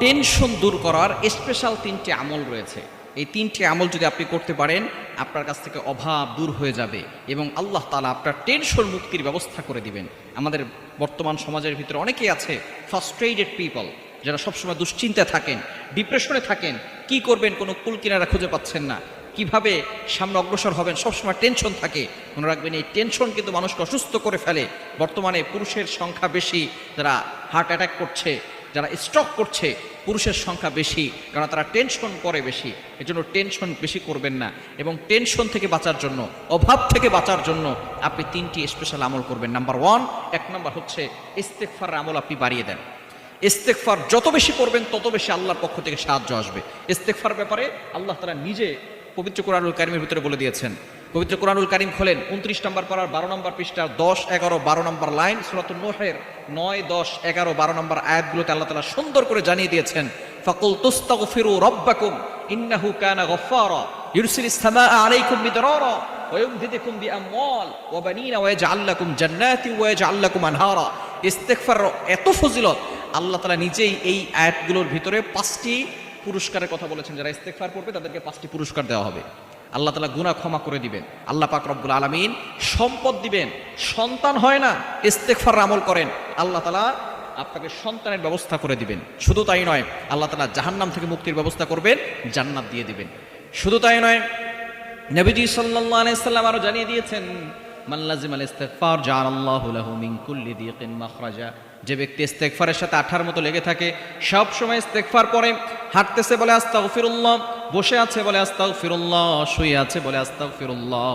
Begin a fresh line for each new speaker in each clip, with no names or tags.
Tension দূর করার special তিনটি আমল রয়েছে। এই তিনটি আমল যদি আপনি করতে পারেন, আপনার কাছ থেকে অভাব দূর হয়ে যাবে এবং আল্লাহ তালা আপনার টেনশন মুক্তির ব্যবস্থা করে দিবেন। আমাদের বর্তমান সমাজের ভিতরে অনেকেই আছে ফার্স্ট্রেটেড পিপল যারা সবসময় দুশ্চিন্তায় থাকেন ডিপ্রেশনে থাকেন। কি করবেন? কোনো কুল কিনারা খুঁজে পাচ্ছেন না। কীভাবে সামনে অগ্রসর হবেন? সবসময় টেনশন থাকে। মনে রাখবেন, এই টেনশন কিন্তু মানুষকে অসুস্থ করে ফেলে। বর্তমানে পুরুষের সংখ্যা বেশি, যারা হার্ট অ্যাটাক করছে যারা স্ট্রোক করছে, পুরুষের সংখ্যা বেশি কারণ তারা টেনশন করে বেশি। এজন্য টেনশন বেশি করবেন না। এবং টেনশন থেকে বাঁচার জন্য, অভাব থেকে বাঁচার জন্য আপনি তিনটি স্পেশাল আমল করবেন। নাম্বার ওয়ান এক নম্বর হচ্ছে ইস্তেকফার আমল আপনি বাড়িয়ে দেন। ইস্তেকফার যত বেশি করবেন, তত বেশি আল্লাহর পক্ষ থেকে সাহায্য আসবে। ইস্তেকফার ব্যাপারে আল্লাহ তারা নিজে পবিত্র কোরআনুল কারিমের ভিতরে বলে দিয়েছেন পবিত্র কোরআনুল কারিম খোলেন উনত্রিশ নম্বর পাড়ার বারো নম্বর পৃষ্ঠার দশ এগারো বারো নম্বর লাইন সুরাতুল নোহের নয় দশ এগারো বারো নম্বর আয়াতগুলোতে আল্লাহ তালা সুন্দর করে জানিয়ে দিয়েছেন ফাকুল তুস্তাগফিরু রব্বাকুম ইন্নাহু কানা গফফারা ইউরসিলিস সামাআ আলাইকুম মিদরারা ويمددكم بأموال وبنين ويجعل لكم جنات ويجعل لكم أنهارا ইস্তেগফার এত ফজিলত আল্লাহ তাআলা নিজেই এই আয়াতগুলোর ভিতরে পাঁচটি পুরস্কারের কথা বলেছেন যারা ইস্তেগফার করবে তাদেরকে পাঁচটি পুরস্কার দেওয়া হবে আল্লাহ তালা গুনাহ ক্ষমা করে দিবেন। আল্লাহ পাক রব্বুল আলমিন সম্পদ দিবেন। সন্তান হয় না, ইস্তেগফার আমল করেন। আল্লাহ তালা আপনাকে সন্তানের ব্যবস্থা করে দিবেন। শুধু তাই নয়, আল্লাহ তালা জাহান্নাম থেকে মুক্তির ব্যবস্থা করবেন, জান্নাত দিয়ে দিবেন। শুধু তাই নয় নবীজি সাল্লাল্লাহু আলাইহি সাল্লাম আরও জানিয়ে দিয়েছেন মাল্লাজিম আল ইস্তেগফার জাআলাল্লাহু লাহু মিন কুল্লি যে ব্যক্তি ইস্তেগফারের সাথে আঠার মতো লেগে থাকে সব সময় ইস্তেগফার পরে, হাঁটতেছে বলে আস্তা আস্তাগফিরুল্লাহ বসে আছে বলে আস্তাগফিরুল্লাহ, শুয়ে আছে বলে আস্তাগফিরুল্লাহ।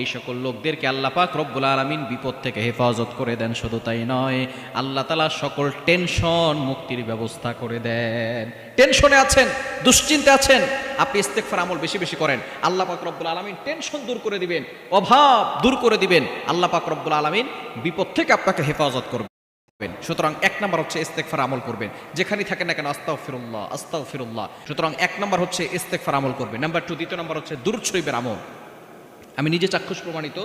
এই সকল লোকদেরকে আল্লাহ পাক রব্বুল আলমিন বিপদ থেকে হেফাজত করে দেন, শুধু তাই নয়, আল্লাহ তালা সকল টেনশন মুক্তির ব্যবস্থা করে দেন। টেনশনে আছেন, দুশ্চিন্তে আছেন, আপনি ইস্তেকফার আমল বেশি বেশি করেন, আল্লাহ পাক রব্বুল আলমিন টেনশন দূর করে দিবেন, অভাব দূর করে দিবেন, আল্লাহ পাক রব্বুল আলমিন বিপদ থেকে আপনাকে হেফাজত করবেন সুতরাং এক নম্বর হচ্ছে ইস্তেকফার আমল করবেন। যেখানেই থাকেন না কেন আস্তাও ফিরুল্লাহ আস্তাও ফিরুল্লাহ সুতরাং এক নম্বর হচ্ছে ইস্তেকফার আমল করবেন। নাম্বার টু, দ্বিতীয় নম্বর হচ্ছে দূর শরীফের আমল। আমি নিজে চাক্ষুষ প্রমাণিত।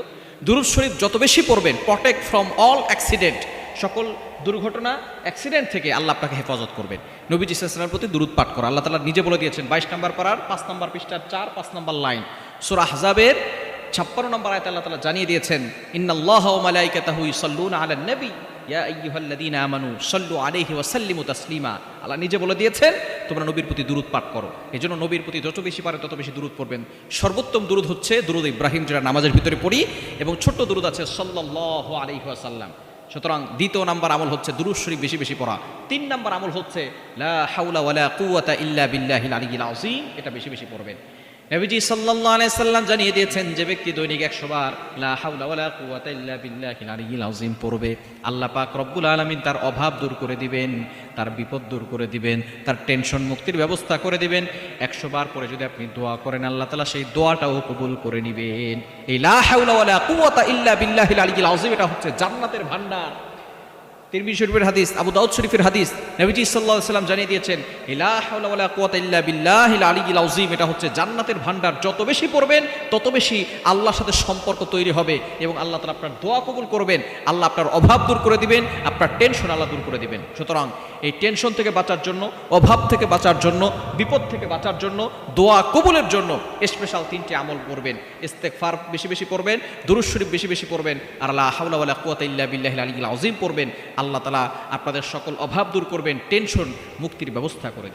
দুরুদ শরীফ যত বেশি পড়বেন প্রটেক্ট ফ্রম অল অ্যাক্সিডেন্ট সকল দুর্ঘটনা অ্যাক্সিডেন্ট থেকে আল্লাহ আপনাকে হেফাজত করবেন। নবীজি ইসলামের প্রতি দুরুদ পাঠ করা। আল্লাহ তালা নিজে বলে দিয়েছেন, বাইশ নম্বর পাড়ার, পাঁচ নম্বর পৃষ্ঠার চার, পাঁচ নম্বর লাইন। সুরা আহজাবের ছাপ্পান্ন নম্বর আয়তে আল্লাহ তালা জানিয়ে দিয়েছেন, ইন্নাল্লাহ ও মালাইকাতাহু ইসাল্লুনা আলা নবী। ইয়া আইয়ুহাল্লাযীনা আমানু, সাল্লু আলাইহি ওয়া সাল্লিমু তাসলিমা। আল্লাহ নিজে বলে দিয়েছেন, তোমরা নবীর প্রতি দুরুদ পাঠ করো। এই জন্য নবীর প্রতি যত বেশি পারে তত বেশি দূরত পড়বেন। সর্বোত্তম দুরুদ হচ্ছে দুরুদ ইব্রাহিম, যেটা নামাজের ভিতরে পড়ি, এবং ছোট্ট দুরুদ আছে, সাল্লাল্লাহু আলাইহি ওয়াসাল্লাম। সুতরাং দ্বিতীয় নাম্বার আমল হচ্ছে দুরুদ শরীফ বেশি বেশি পড়া। তিন নাম্বার আমল হচ্ছে, লা হাওলা ওয়ালা কুওয়াতা ইল্লা বিল্লাহিল আলিয়্যিল আযীম। এটা বেশি বেশি পড়বেন। নবীজি সাল্লাল্লাহু আলাইহি সাল্লাম জানিয়ে দিয়েছেন যে ব্যক্তি দৈনিক 100 বার, লা হাওলা ওয়ালা কুওয়াতা ইল্লা বিল্লাহিল আলিয়্যিল আযীম পড়বে। আল্লাহ পাক রব্বুল আলামিন তার অভাব দূর করে দিবেন, তার বিপদ দূর করে দিবেন, তার টেনশন মুক্তির ব্যবস্থা করে দিবেন। 100 বার পরে যদি আপনি দোয়া করেন, আল্লাহ তাআলা সেই দোয়াটাও কবুল করে নেবেন। এই লা হাওলা ওয়ালা কুওয়াতা ইল্লা বিল্লাহিল আলিয়্যিল আযীম, এটা হচ্ছে জান্নাতের ভান্ডার তিরমিজি শরীফের হাদিস, আবু দাউদ শরীফের হাদিস, নবীজি সাল্লাহ সাল্লাম জানিয়ে দিয়েছেন ইলা হাওলা ওয়ালা কুওয়াতা ইল্লা বিল্লাহিল এটা হচ্ছে জান্নাতের ভান্ডার যত বেশি পড়বেন, তত বেশি আল্লাহর সাথে সম্পর্ক তৈরি হবে এবং আল্লাহ তালা আপনার দোয়া কবুল করবেন, আল্লাহ আপনার অভাব দূর করে দিবেন, আপনার টেনশন আল্লাহ দূর করে দিবেন। সুতরাং এই টেনশন থেকে বাঁচার জন্য, অভাব থেকে বাঁচার জন্য, বিপদ থেকে বাঁচার জন্য, দোয়া কবুলের জন্য স্পেশাল তিনটি আমল করবেন। ইস্তেকফার বেশি বেশি পড়বেন দুরূদ শরীফ বেশি বেশি পড়বেন, আর আল্লাহ হাউলা কুয়াত ইল্লা বিল্লাহ আলী আজিম পড়বেন। আল্লাহ তালা আপনাদের সকল অভাব দূর করবেন টেনশন মুক্তির ব্যবস্থা করে